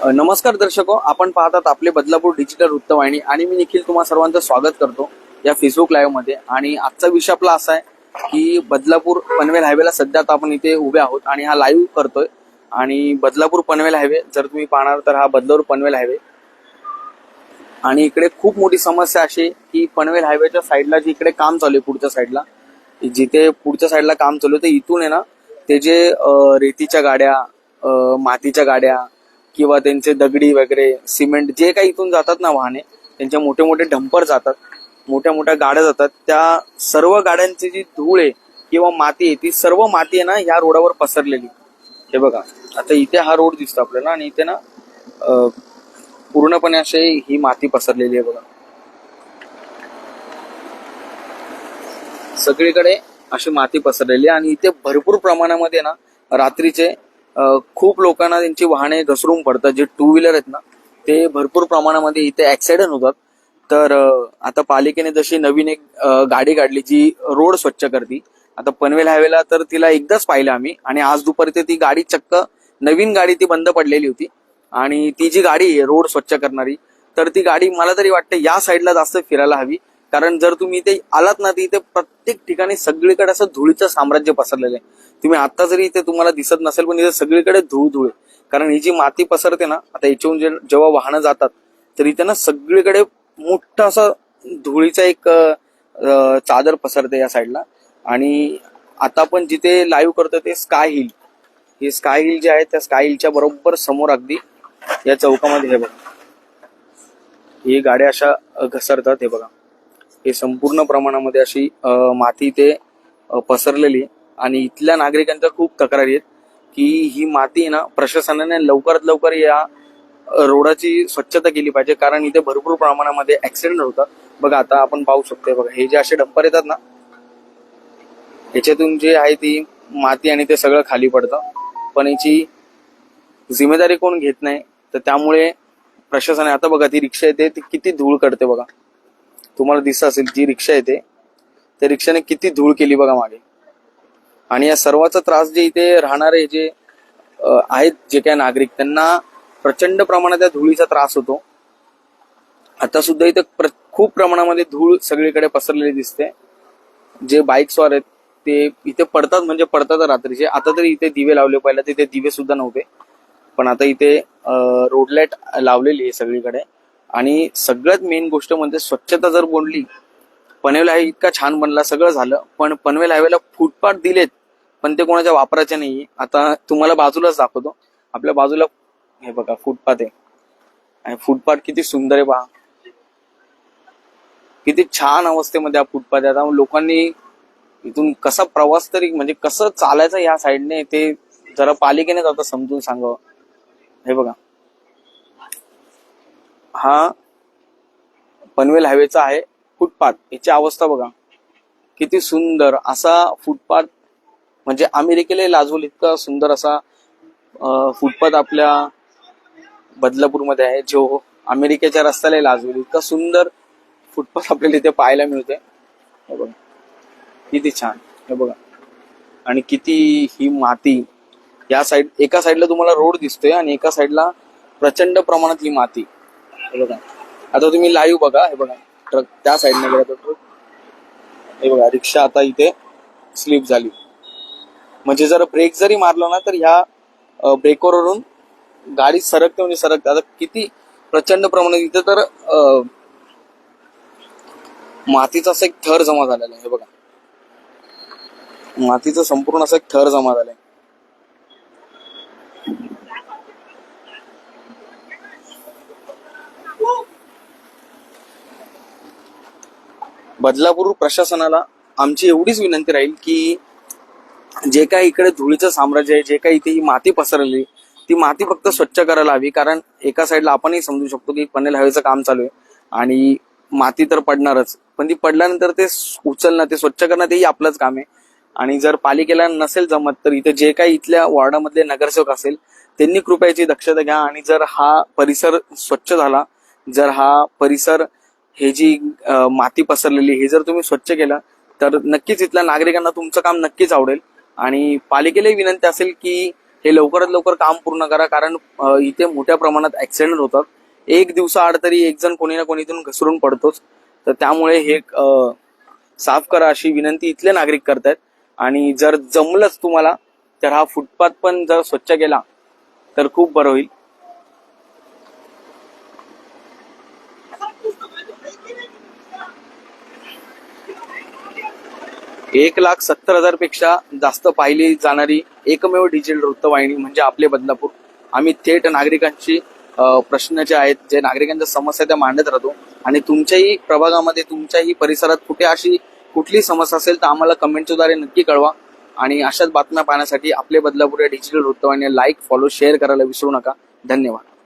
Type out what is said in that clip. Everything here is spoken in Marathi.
नमस्कार दर्शको आपण पाहतात आपले बदलापूर डिजिटल वृत्तवाहिनी आणि मी निखिल तुम्हा सर्वांचं स्वागत करतो या फेसबुक लाईव्हमध्ये. आणि आजचा विषय आपला असा आहे की बदलापूर पनवेल हायवेला सध्या आता आपण इथे उभे आहोत आणि हा लाईव्ह करतोय. आणि बदलापूर पनवेल हायवे जर तुम्ही पाहणार तर हा बदलापूर पनवेल हायवे आणि इकडे खूप मोठी समस्या अशी की पनवेल हायवेच्या साईडला जे इकडे काम चालू आहे पुढच्या साईडला जिथे पुढच्या साईडला काम चालू आहे ते इथून आहे ना ते जे रेतीच्या गाड्या मातीच्या गाड्या किंवा त्यांचे दगडी वगैरे सिमेंट जे काही इथून जातात ना वाहने त्यांच्या मोठे मोठे डंपर जातात मोठ्या मोठ्या गाड्या जातात त्या सर्व गाड्यांची जी धूळ आहे किंवा माती आहे ती सर्व माती आहे ना ह्या रोडावर पसरलेली. हे बघा आता इथे हा रोड दिसतो आपल्याला आणि इथे ना पूर्णपणे असे ही माती पसरलेली आहे बघा. सगळीकडे अशी माती पसरलेली आहे आणि इथे भरपूर प्रमाणामध्ये ना रात्रीचे खूप लोकांना त्यांची वाहने घसरून पडतात. जे टू व्हीलर आहेत ना ते भरपूर प्रमाणामध्ये इथे ऍक्सिडेंट होतात. तर आता पालिकेने जशी नवीन एक गाडी काढली जी रोड स्वच्छ करती आता पनवेल हायवेला तर तिला एकदाच पाहिलं आम्ही. आणि आज दुपारी ते ती गाडी चक्क नवीन गाडी ती बंद पडलेली होती. आणि ती जी गाडी आहे रोड स्वच्छ करणारी तर ती गाडी मला तरी वाटतं या साईडला जास्त फिरायला हवी. कारण जर तुम्ही इथे आलात ना तर इथे प्रत्येक ठिकाणी सगळीकडे असं धुळीचं साम्राज्य पसरलेलं आहे. तुम्ही आता जरी इथे तुम्हाला दिसत नसेल पण इथे सगळीकडे धूळ धुळे कारण ही जी माती पसरते ना आता याच्याहून जे जेव्हा वाहनं जातात तर इथे ना सगळीकडे मोठं असं धुळीचा एक चादर पसरते या साईडला. आणि आता आपण जिथे लाईव्ह करतो ते स्काय हिल हे स्काय हिल जे आहे त्या स्काय हिलच्या बरोबर समोर अगदी या चौकामध्ये हे बघा. ही गाड्या अशा घसरतात हे बघा. हे संपूर्ण प्रमाणामध्ये अशी माती ते पसरलेली आहे. आणि इथल्या नागरिकांच्या खूप तक्रारी आहेत की ही माती आहे ना प्रशासनाने लवकरात लवकर या रोडाची स्वच्छता केली पाहिजे. कारण इथे भरपूर प्रमाणामध्ये ऍक्सिडेंट होतात बघा आता आपण पाहू शकतो बघा हे जे असे डंपर येतात ना याच्यातून जे आहे ती माती आणि ते सगळं खाली पडतं. पण याची जिम्मेदारी कोण घेत नाही तर त्यामुळे प्रशासनाने आता बघा ती रिक्षा येते ती किती धूळ करते बघा. तुम्हाला दिसत असेल जी रिक्षा येते त्या रिक्षाने किती धूळ केली बघा मागे. आणि या सर्वाचा त्रास जे इथे राहणारे जे आहेत जे काही नागरिक त्यांना प्रचंड प्रमाणात त्या धुळीचा त्रास होतो. आता सुद्धा इथे प्र- खूप प्रमाणामध्ये धूळ सगळीकडे पसरलेली दिसते. जे बाईक आहेत ते इथे पडतात म्हणजे पडतात रात्रीचे. आता तरी इथे दिवे लावले पाहिजे तिथे दिवे सुद्धा नव्हते. पण आता इथे रोडलाईट लावलेली आहे सगळीकडे. आणि सगळ्यात मेन गोष्ट म्हणजे स्वच्छता जर बोलली पनवेल हायवे इतका छान बनला सगळं झालं. पण पनवेल हायवेला फुटपाथ दिलेत पण ते कोणाच्या वापराचे नाही आता तुम्हाला बाजूलाच दाखवतो. आपल्या बाजूला हे बघा फुटपाथ आहे. आणि फुटपाथ किती सुंदर आहे पहा. किती छान अवस्थेमध्ये हा फुटपाथ आहे. आता लोकांनी इथून कसा प्रवास तरी म्हणजे कसं चालायचं या साईडने ते जरा पालिकेने आता समजून सांगावं. हे बघा. हा पनवेल हायवेचा आहे. फुटपाथ याची अवस्था बघा. किती सुंदर असा फुटपाथ म्हणजे अमेरिकेला लाजवल इतका सुंदर असा फुटपाथ आपल्या बदलापूरमध्ये आहे जो अमेरिकेच्या रस्त्याला लाजवेल. इतका सुंदर फुटपाथ आपल्याला इथे पाहायला मिळते हे बघा. किती छान. हे बघा. आणि किती ही माती या साइड एका साइडला तुम्हाला रोड दिसतोय आणि एका साइडला प्रचंड प्रमाणात ही माती. हे बघा. आता तुम्ही लाईव्ह बघा. हे बघा. ट्रक त्या साईडने गेला तो ट्रक हे बघा रिक्षा आता इथे स्लिप झाली. म्हणजे जर ब्रेक जरी मारला ना तर ह्या ब्रेकवरून गाडी सरकते म्हणजे सरकते. आता किती प्रचंड प्रमाणात इथे तर मातीचा असा एक थर जमा झालेला आहे. हे बघा. मातीचा संपूर्ण असा एक थर जमा झालाय बदलापूर प्रशासनाला आमची एवढीच विनंती राहील की जे काही इकडे धुळीचं साम्राज्य आहे जे काही इथे ही माती पसरली ती माती फक्त स्वच्छ करायला हवी कारण एका साईडला आपणही समजू शकतो की पनेल हवेचं काम चालू आहे आणि माती तर पडणारच पण ती पडल्यानंतर ते उचलणं ते स्वच्छ करणं तेही आपलंच काम आहे. आणि जर पालिकेला नसेल जमत तर इथे जे काही इथल्या वॉर्डामधले नगरसेवक असेल त्यांनी कृपयाची दक्षता घ्या आणि जर हा परिसर स्वच्छ झाला जर हा परिसर हे जी माती पसरलेली हे जर तुम्ही स्वच्छ केलं तर नक्कीच इथल्या नागरिकांना तुमचं काम नक्कीच आवडेल. आणि पालिकेलाही विनंती असेल की हे लवकरात लवकर काम पूर्ण करा कारण इथे मोठ्या प्रमाणात ऍक्सिडेंट होतात. एक दिवसाआड तरी एक जण कोणी ना कोणी इथून घसरून पडतोच. तर त्यामुळे हे साफ करा अशी विनंती इथले नागरिक करतायत. आणि जर जमलंच तुम्हाला तर हा फुटपाथ पण जर स्वच्छ केला तर खूप बरं होईल. एक लाख सत्तर हजारपेक्षा जास्त पाहिली जाणारी एकमेव डिजिटल वृत्तवाहिनी म्हणजे आपले बदलापूर. आम्ही थेट नागरिकांची प्रश्न जे आहेत जे नागरिकांच्या समस्या त्या मांडत राहतो. आणि तुमच्याही प्रभागामध्ये तुमच्याही परिसरात कुठे अशी कुठली समस्या असेल तर आम्हाला कमेंटच्याद्वारे नक्की कळवा. आणि अशाच बातम्या पाहण्यासाठी आपले बदलापूर या डिजिटल वृत्तवाहिनी लाईक फॉलो शेअर करायला विसरू नका. धन्यवाद.